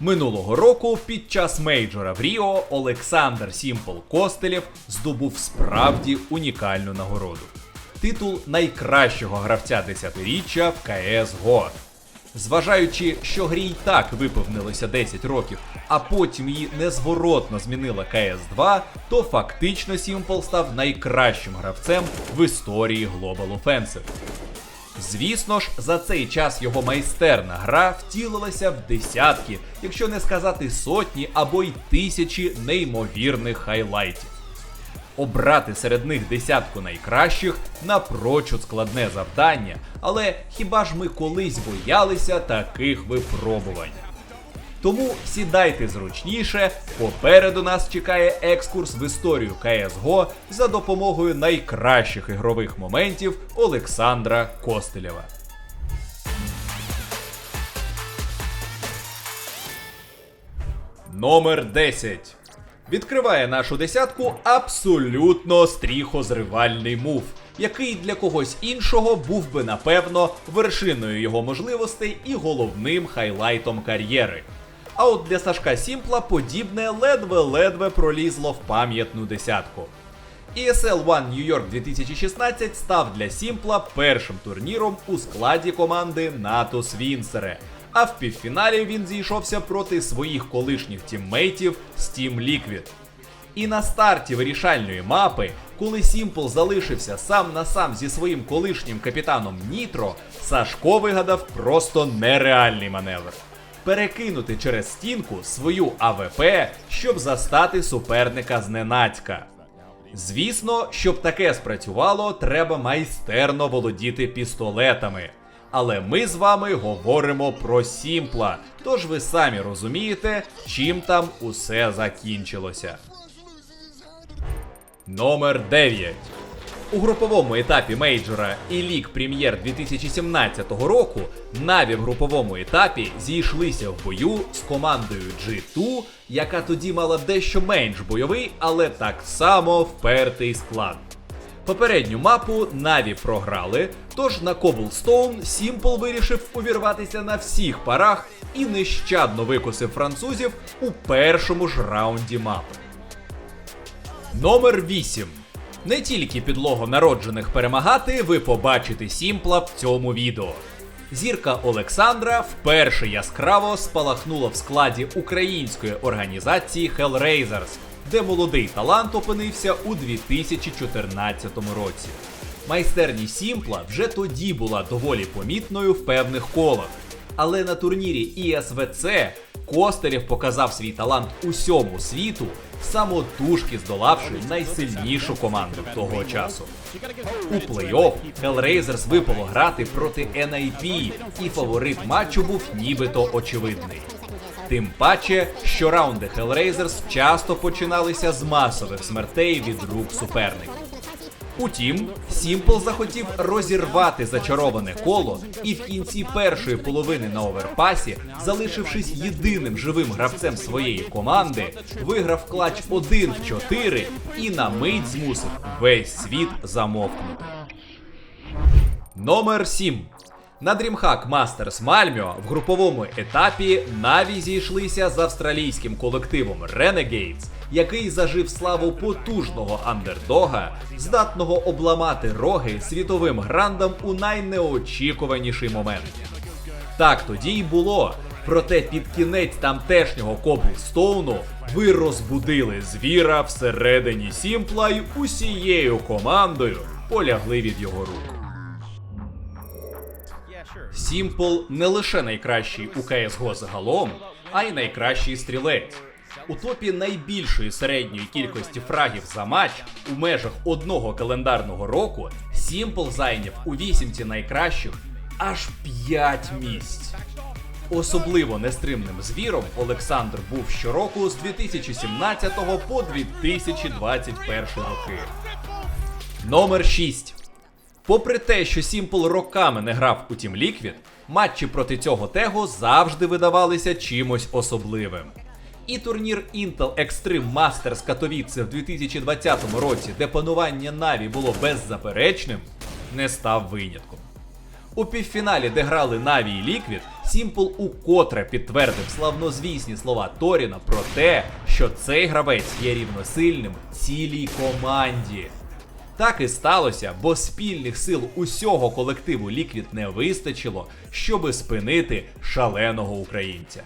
Минулого року під час мейджора в Ріо Олександр Сімпл Костелєв здобув справді унікальну нагороду. Титул найкращого гравця десятиріччя в CSGO. Зважаючи, що грі й так виповнилося 10 років, а потім її незворотно змінила CS2, то фактично Сімпл став найкращим гравцем в історії Global Offensive. Звісно ж, за цей час його майстерна гра втілилася в десятки, якщо не сказати сотні або й тисячі неймовірних хайлайтів. Обрати серед них десятку найкращих напрочуд складне завдання, але хіба ж ми колись боялися таких випробувань? Тому сідайте зручніше, попереду нас чекає екскурс в історію CSGO за допомогою найкращих ігрових моментів Олександра Костелєва. Номер 10. Відкриває нашу десятку абсолютно стріхозривальний мув, який для когось іншого був би напевно вершиною його можливостей і головним хайлайтом кар'єри. А от для Сашка Сімпла подібне ледве-ледве пролізло в пам'ятну десятку. ESL One New York 2016 став для Сімпла першим турніром у складі команди НАТО Свінсере. А в півфіналі він зійшовся проти своїх колишніх тіммейтів з Team Liquid. І на старті вирішальної мапи, коли Сімпл залишився сам на сам зі своїм колишнім капітаном Нітро, Сашко вигадав просто нереальний маневр. Перекинути через стінку свою АВП, щоб застати суперника зненацька. Звісно, щоб таке спрацювало, треба майстерно володіти пістолетами. Але ми з вами говоримо про Сімпла, тож ви самі розумієте, чим там усе закінчилося. Номер 9. У груповому етапі мейджора і ліг прем'єр 2017 року Наві в груповому етапі зійшлися в бою з командою G2, яка тоді мала дещо менш бойовий, але так само впертий склад. Попередню мапу Наві програли, тож на Cobblestone Сімпл вирішив увірватися на всіх парах і нещадно викосив французів у першому ж раунді мапи. Номер 8. Не тільки підлого народжених перемагати ви побачите Сімпла в цьому відео. Зірка Олександра вперше яскраво спалахнула в складі української організації Hellraisers, де молодий талант опинився у 2014 році. Майстерність Сімпла вже тоді була доволі помітною в певних колах. Але на турнірі ІСВЦ Костарєв показав свій талант усьому світу, самотужки здолавши найсильнішу команду того часу. У плей-офф Hellraisers випало грати проти NIP, і фаворит матчу був нібито очевидний. Тим паче, що раунди Hellraisers часто починалися з масових смертей від рук суперників. Утім, Сімпл захотів розірвати зачароване коло і в кінці першої половини на оверпасі, залишившись єдиним живим гравцем своєї команди, виграв клач 1 в 4 і на мить змусив весь світ замовкнути. Номер 7. На DreamHack Masters Malmö в груповому етапі Наві зійшлися з австралійським колективом Renegades, який зажив славу потужного андердога, здатного обламати роги світовим грандам у найнеочікуваніший момент. Так тоді й було. Проте під кінець тамтешнього Коблстоуну ви розбудили звіра всередині Сімпла й усією командою полягли від його рук. Сімпл не лише найкращий у CSGO загалом, а й найкращий стрілець. У топі найбільшої середньої кількості фрагів за матч у межах одного календарного року Сімпл зайняв у вісімці найкращих аж 5 місць. Особливо нестримним звіром Олександр був щороку з 2017 по 2021 роки. Номер 6. Попри те, що Сімпл роками не грав у Team Liquid, матчі проти цього тегу завжди видавалися чимось особливим. І турнір Intel Extreme Masters Katowice в 2020 році, де панування Наві було беззаперечним, не став винятком. У півфіналі, де грали Наві і Liquid, Сімпл укотре підтвердив славнозвісні слова Торіна про те, що цей гравець є рівносильним цілій команді. Так і сталося, бо спільних сил усього колективу Ліквід не вистачило, щоби спинити шаленого українця.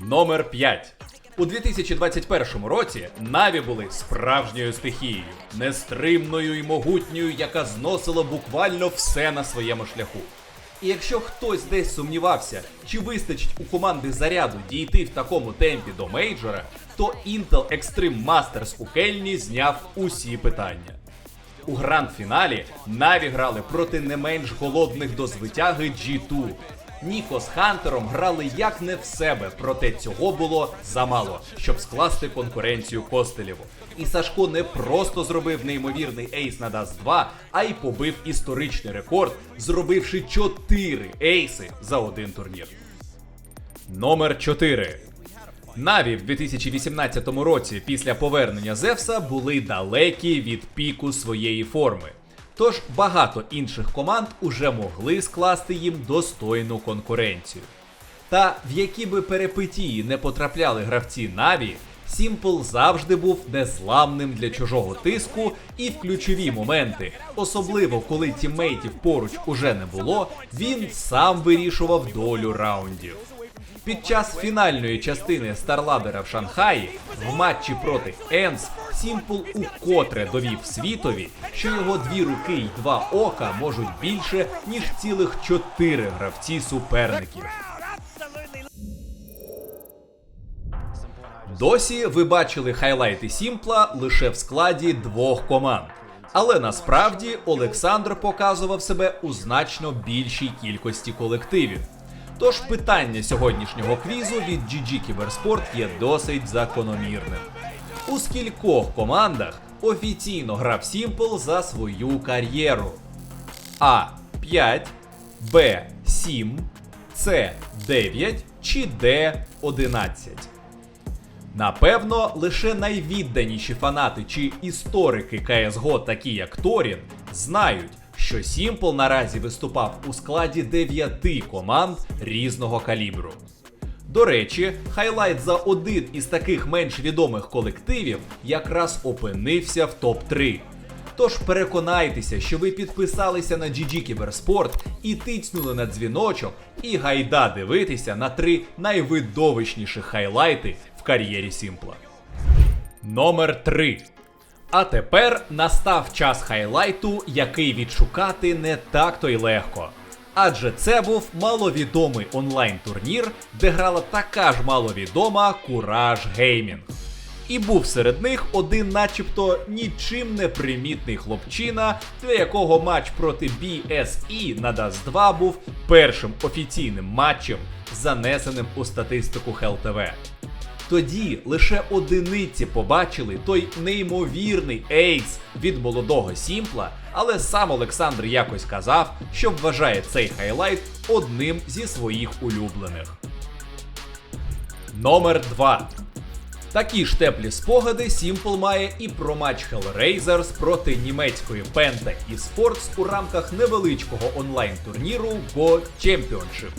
Номер 5. У 2021 році Наві були справжньою стихією, нестримною і могутньою, яка зносила буквально все на своєму шляху. І якщо хтось десь сумнівався, чи вистачить у команди заряду дійти в такому темпі до мейджора, то Intel Extreme Masters у Кельні зняв усі питання. У гранд-фіналі Наві грали проти не менш голодних до звитяги G2. Ніко з Хантером грали як не в себе, проте цього було замало, щоб скласти конкуренцію Костелєву. І Сашко не просто зробив неймовірний ейс на Dust 2, а й побив історичний рекорд, зробивши 4 ейси за один турнір. Номер 4. Наві в 2018 році після повернення Зевса були далекі від піку своєї форми. Тож багато інших команд уже могли скласти їм достойну конкуренцію. Та в які би перепитії не потрапляли гравці Наві, Сімпл завжди був незламним для чужого тиску, і в ключові моменти, особливо коли тіммейтів поруч уже не було, він сам вирішував долю раундів. Під час фінальної частини Старладера в Шанхаї в матчі проти Енс Сімпл укотре довів світові, що його дві руки й два ока можуть більше, ніж цілих чотири гравці суперників. Досі ви бачили хайлайти Сімпла лише в складі двох команд. Але насправді Олександр показував себе у значно більшій кількості колективів. Тож питання сьогоднішнього квізу від GG Кіберспорт є досить закономірним. У скількох командах офіційно грав Сімпл за свою кар'єру? А 5, Б 7, С 9 чи Д 11? Напевно, лише найвідданіші фанати чи історики CSGO, такі як Торін, знають, що Сімпл наразі виступав у складі 9 команд різного калібру. До речі, хайлайт за один із таких менш відомих колективів якраз опинився в топ-3. Тож переконайтеся, що ви підписалися на GG Кіберспорт і тицнули на дзвіночок, і гайда дивитися на три найвидовищніші хайлайти в кар'єрі Сімпла. Номер 3. А тепер настав час хайлайту, який відшукати не так то й легко. Адже це був маловідомий онлайн-турнір, де грала така ж маловідома Кураж Геймінг. І був серед них один, начебто, нічим не примітний хлопчина, для якого матч проти BSE на Dust 2 був першим офіційним матчем, занесеним у статистику HellTV. Тоді лише одиниці побачили той неймовірний ейс від молодого Сімпла, але сам Олександр якось казав, що вважає цей хайлайт одним зі своїх улюблених. Номер 2. Такі ж теплі спогади Сімпл має і про матч Hellraisers проти німецької Penta eSports у рамках невеличкого онлайн-турніру Go Championship,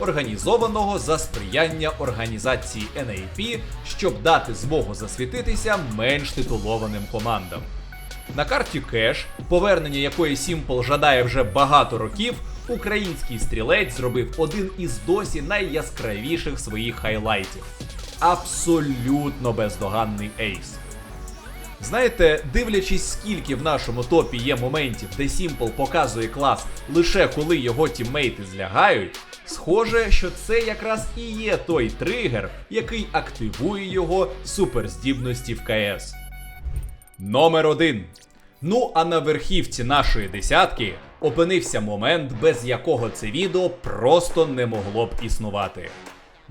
організованого за сприяння організації NAP, щоб дати змогу засвітитися менш титулованим командам. На карті Кеш, повернення якої Сімпл жадає вже багато років, український стрілець зробив один із досі найяскравіших своїх хайлайтів. Абсолютно бездоганний ейс. Знаєте, дивлячись, скільки в нашому топі є моментів, де Сімпл показує клас лише коли його тіммейти злягають, схоже, що це якраз і є той тригер, який активує його суперздібності в КС. Номер 1. Ну а на верхівці нашої десятки опинився момент, без якого це відео просто не могло б існувати.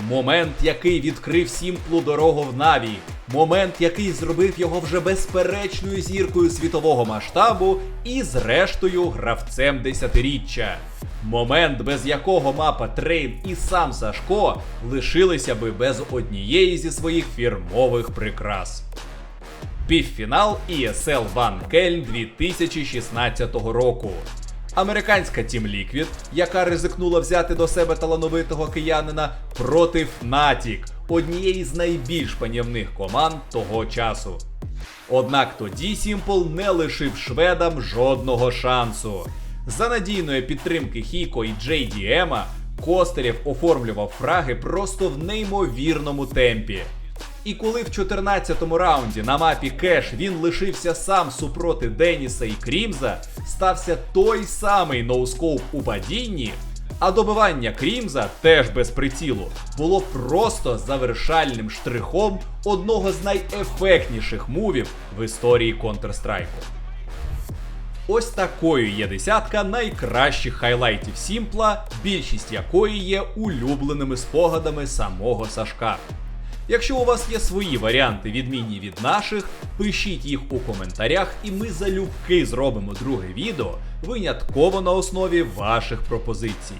Момент, який відкрив Сімплу дорогу в Наві. Момент, який зробив його вже безперечною зіркою світового масштабу і, зрештою, гравцем десятиріччя. Момент, без якого мапа Трейн і сам Сашко лишилися би без однієї зі своїх фірмових прикрас. Півфінал ESL One Кельн 2016 року. Американська Team Liquid, яка ризикнула взяти до себе талановитого киянина, проти Fnatic, однієї з найбільш панівних команд того часу. Однак тоді Сімпл не лишив шведам жодного шансу. За надійної підтримки Хіко і JDM Костерєв оформлював фраги просто в неймовірному темпі. І коли в 14-му раунді на мапі Кеш він лишився сам супроти Деніса і Крімза, стався той самий ноускоп у падінні, а добивання Крімза, теж без прицілу, було просто завершальним штрихом одного з найефектніших мувів в історії Counter-Strike. Ось такою є десятка найкращих хайлайтів Сімпла, більшість якої є улюбленими спогадами самого Сашка. Якщо у вас є свої варіанти відмінні від наших, пишіть їх у коментарях, і ми залюбки зробимо друге відео винятково на основі ваших пропозицій.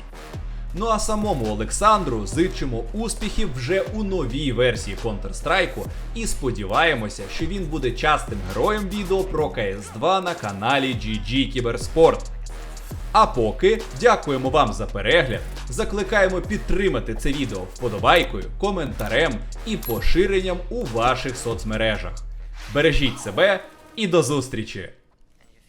Ну а самому Олександру зичимо успіхів вже у новій версії Counter-Strike і сподіваємося, що він буде частим героєм відео про CS2 на каналі GG Кіберспорт. А поки дякуємо вам за перегляд, закликаємо підтримати це відео вподобайкою, коментарем і поширенням у ваших соцмережах. Бережіть себе і до зустрічі!